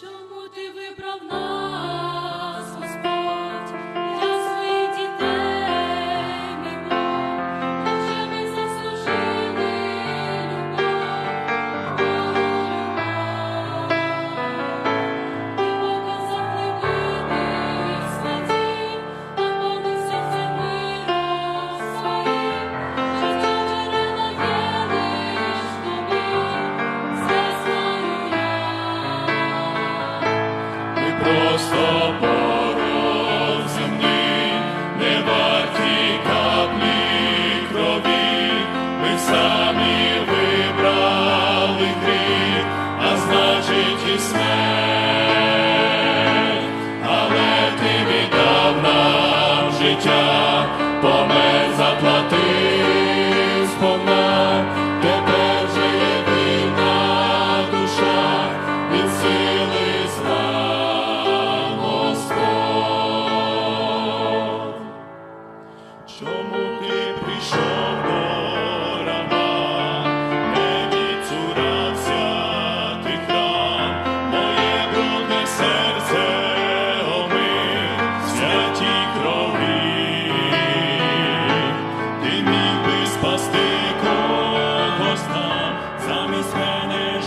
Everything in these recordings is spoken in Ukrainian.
Чому ти вибрав нас? смерть, але ти віддав нам життя.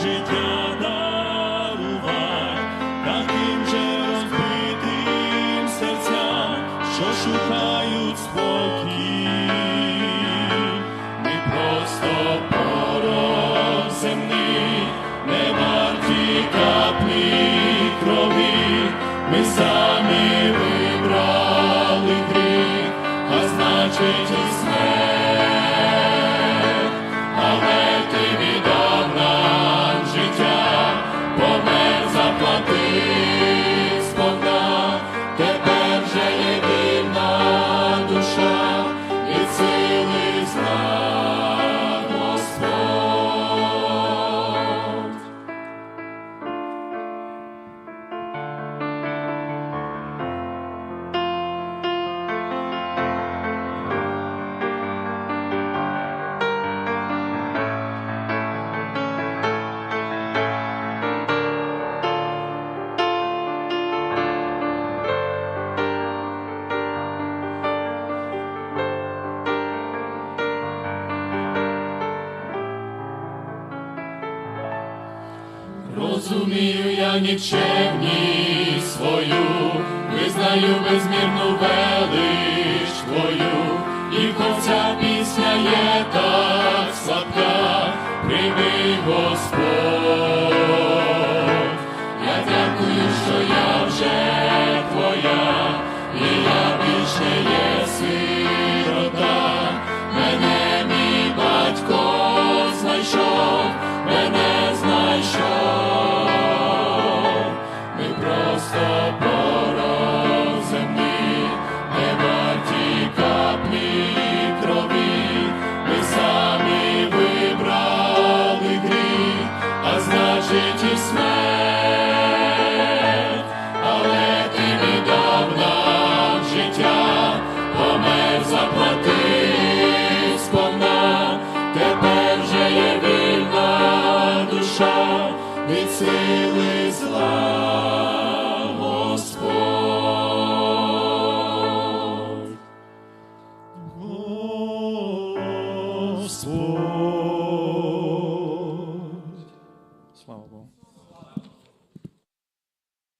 життя дарувай, таким же розбитим серцям, що шукають спокій, не просто порог земний, не варті ми самі вибрали гріх, а значить. розумію я нікчемність свою, визнаю безмірну велич твою, і ковця пісня є так сладка, прийми Господь. Oh.